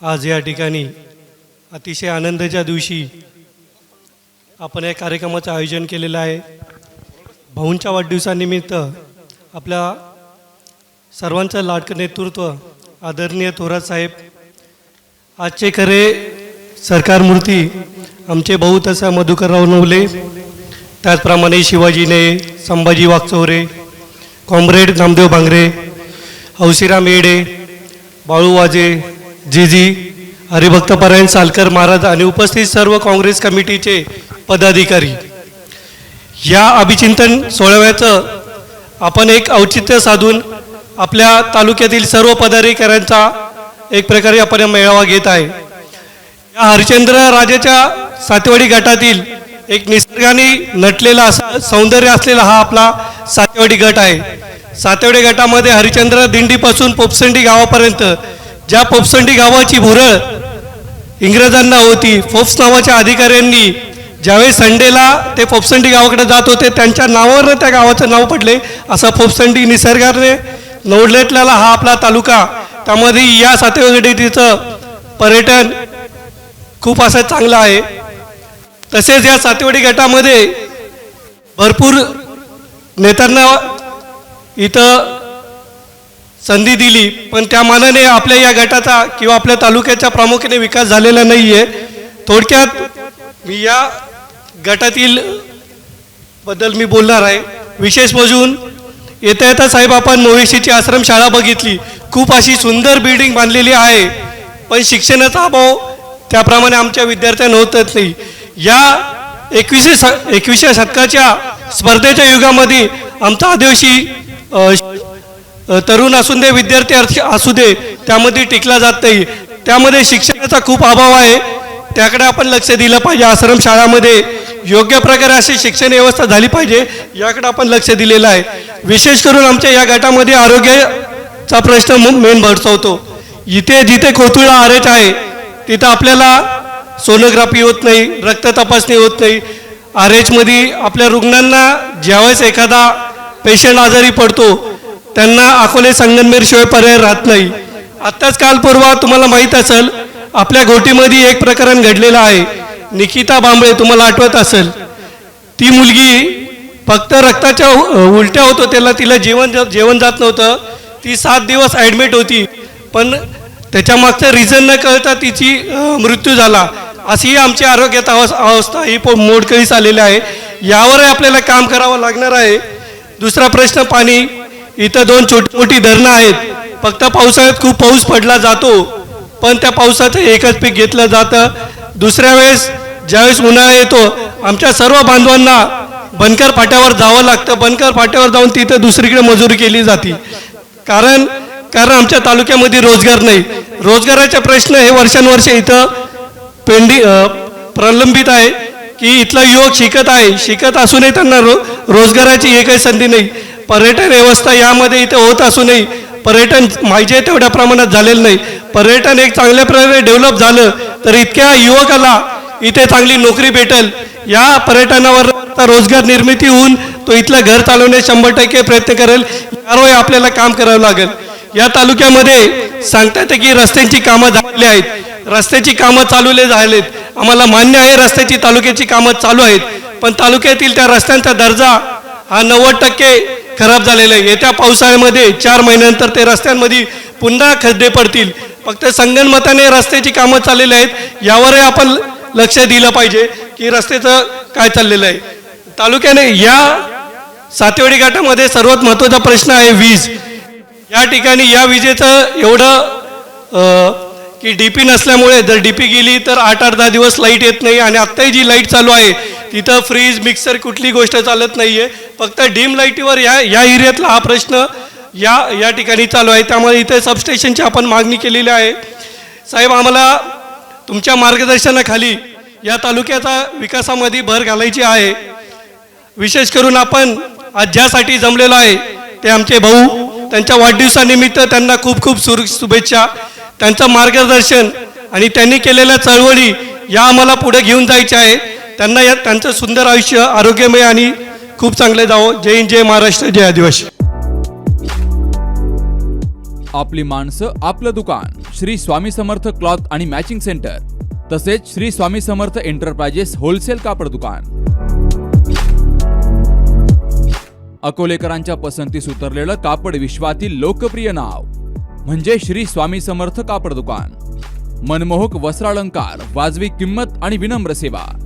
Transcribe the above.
आज या ठिकाणी अतिशय आनंदाच्या दिवशी आपण या कार्यक्रमाचं आयोजन केलेलं आहे. भाऊंच्या वाढदिवसानिमित्त आपल्या सर्वांचं लाडकं नेतृत्व आदरणीय थोरात साहेब आजचे खरे सरकार मूर्ती आमचे भाऊ तसा मधुकरराव नवले त्याचप्रमाणे शिवाजीने संभाजी वागचौरे कॉम्रेड नामदेव भांगरे हौसीराम येडे बाळू वाजे जी जी हरिभक्त हरिभक्तपरायण सालकर महाराज आणि उपस्थित सर्व काँग्रेस कमिटीचे पदाधिकारी. या अभिचिंतन सोहळ्याचं आपण एक औचित्य साधून आपल्या तालुक्यातील सर्व पदाधिकाऱ्यांचा एक प्रकारे आपण मेळावा घेत आहे. या हरिश्चंद्र राजाच्या सातेवाडी गटातील एक निसर्गाने नटलेला असा सौंदर्य असलेला हा आपला सातेवाडी गट आहे. सातेवाडी गटामध्ये हरिश्चंद्र दिंडीपासून पोपसंडी गावापर्यंत ज्या पोपसंडी गावाची भुरळ इंग्रजांना होती फोप्स नावाच्या अधिकाऱ्यांनी ज्यावेळी संडेला ते फोपसंडी गावाकडे जात होते त्यांच्या नावावरनं त्या गावाचं नाव पडले. असा फोपसंडी निसर्गाने नवडलेटलेला हा आपला तालुका. त्यामध्ये या सातेवाडीचं पर्यटन खूप असं चांगलं आहे. तसेच या सातेवाडी गटामध्ये भरपूर नेत्यांना इथं संधी दिली पण त्या मानाने आपल्या या गटाचा किंवा आपल्या तालुक्याचा प्रामुख्याने विकास झालेला नाही आहे थोडक्यात मी या गटातील बद्दल मी बोलणार आहे. विशेष मजून येता येता साहेब आपण मोवेशीची आश्रमशाळा बघितली. खूप अशी सुंदर बिल्डिंग बांधलेली आहे. पण शिक्षणाचा अभाव त्याप्रमाणे आमच्या विद्यार्थ्यांना होतच नाही. या एकविसशे स एकविसव्या शतकाच्या स्पर्धेच्या युगामध्ये आमचा आदिवासी तरुण असू दे विद्यार्थी अर्थ- असू दे त्यामध्ये टिकला जात नाही. त्यामध्ये शिक्षणाचा खूप अभाव आहे. त्याकडे आपण लक्ष दिलं पाहिजे. आश्रम शाळामध्ये योग्य प्रकारे अशी शिक्षण व्यवस्था झाली पाहिजे याकडे आपण लक्ष दिलेलं आहे. विशेष करून आमच्या या गटामध्ये आरोग्याचा प्रश्न मेन भडसवतो. इथे जिथे कोथुळा आरेच आहे तिथं आपल्याला सोनोग्राफी होत नाही रक्त तपासणी होत नाही. आर एचमध्ये आपल्या रुग्णांना ज्यावेळेस एखादा पेशंट आजारी पडतो त्यांना अकोले संगमनेरशिवाय पर्याय राहत नाही. आत्ताच काल परवा तुम्हाला माहीत असेल आपल्या घोटीमध्ये एक प्रकरण घडलेलं आहे. निकिता बांबळे तुम्हाला आठवत असेल. ती मुलगी फक्त रक्ताच्या उलट्या होतो त्याला तिला जेवण जेवण जात नव्हतं. ती सात दिवस ॲडमिट होती पण त्याच्या मागचं रिझन न कळता तिची मृत्यू झाला. अशी आमची आरोग्यात अवस अवस्था ही पो मोडकळीस आलेली आहे. यावरही आपल्याला काम करावं लागणार आहे. दुसरा प्रश्न पाणी. इथं दोन छोटी मोठी धरणं आहेत. फक्त पावसाळ्यात खूप पाऊस पडला जातो पण त्या पावसाचं एकच पीक घेतलं जातं. दुसऱ्या वेळेस ज्यावेळेस उन्हाळा येतो आमच्या सर्व बांधवांना बनकर फाट्यावर जावं लागतं. बनकर फाट्यावर जाऊन तिथं दुसरीकडे मजुरी केली जाते. कारण कारण आमच्या तालुक्यामध्ये रोजगार नाही. रोजगाराचे प्रश्न हे वर्षानुवर्षे इथं पेंडी प्रलंबित आहे की इथला युवक शिकत आहे. शिकत असूनही त्यांना रो रोजगाराची एकही संधी नाही. पर्यटन व्यवस्था यामध्ये इथं होत असूनही पर्यटन पाहिजे तेवढ्या प्रमाणात झालेलं नाही. पर्यटन एक चांगल्या प्रकारे डेव्हलप झालं तर इतक्या युवकाला इथे चांगली नोकरी भेटेल. या पर्यटनावर रोजगार निर्मिती होऊन तो इथलं घर चालवण्यास शंभर टक्के प्रयत्न करेल. यावर आपल्याला काम करावं लागेल. या तालुक्यामध्ये सांगता येते की रस्त्यांची कामं झालेली आहेत. रस्त्याची कामं चालवले झालेत. आम्हाला मान्य आहे रस्त्याची तालुक्याची कामं चालू आहेत. पण तालुक्यातील त्या रस्त्यांचा दर्जा हा नव्वद टक्के खराब झालेला आहे. येत्या पावसाळ्यामध्ये चार महिन्यानंतर ते रस्त्यांमध्ये पुन्हा खड्डे पडतील. फक्त संगणमताने रस्त्याची कामं चाललेली आहेत यावरही आपण लक्ष दिलं पाहिजे की रस्त्याचं काय चाललेलं आहे. तालुक्याने या सातेवाडी घाटामध्ये सर्वात महत्त्वाचा प्रश्न आहे वीज. या ठिकाणी या विजेचं एवढं की डी पी नसल्यामुळे जर डी पी गेली तर आठ आठ दहा दिवस लाइट येत नाही आणि आत्ताही जी लाइट चालू आहे तिथं फ्रीज मिक्सर कुठली गोष्ट चालत नाही आहे फक्त डीम लाईटीवर या या एरियातला हा प्रश्न या या ठिकाणी चालू आहे. त्यामुळे इथे सबस्टेशनची आपण मागणी केलेली आहे. साहेब आम्हाला तुमच्या मार्गदर्शनाखाली या तालुक्याचा विकासामध्ये भर घालायची आहे. विशेष करून आपण आज ज्यासाठी जमलेलो आहे ते आमचे भाऊ त्यांच्या वाढदिवसानिमित्त त्यांना खूप खूप सुर शुभेच्छा. त्यांचं मार्गदर्शन आणि त्यांनी केलेल्या चळवळी या आम्हाला पुढे घेऊन जायच्या आहे. त्यांना या त्यांचं सुंदर आयुष्य आरोग्यमय आणि खूप चांगले जावं. जय हिंद जय महाराष्ट्र जय आदिवासी. आपली माणसं आपलं दुकान. श्री स्वामी समर्थ क्लॉथ आणि मॅचिंग सेंटर. तसेच श्री स्वामी समर्थ एंटरप्राइजेस होलसेल कापड दुकान. अकोलेकरांच्या पसंतीस उतरलेलं कापड विश्वातील लोकप्रिय नाव म्हणजे श्री स्वामी समर्थ कापड दुकान. मनमोहक वस्त्रालंकार वाजवी किंमत आणि विनम्र सेवा.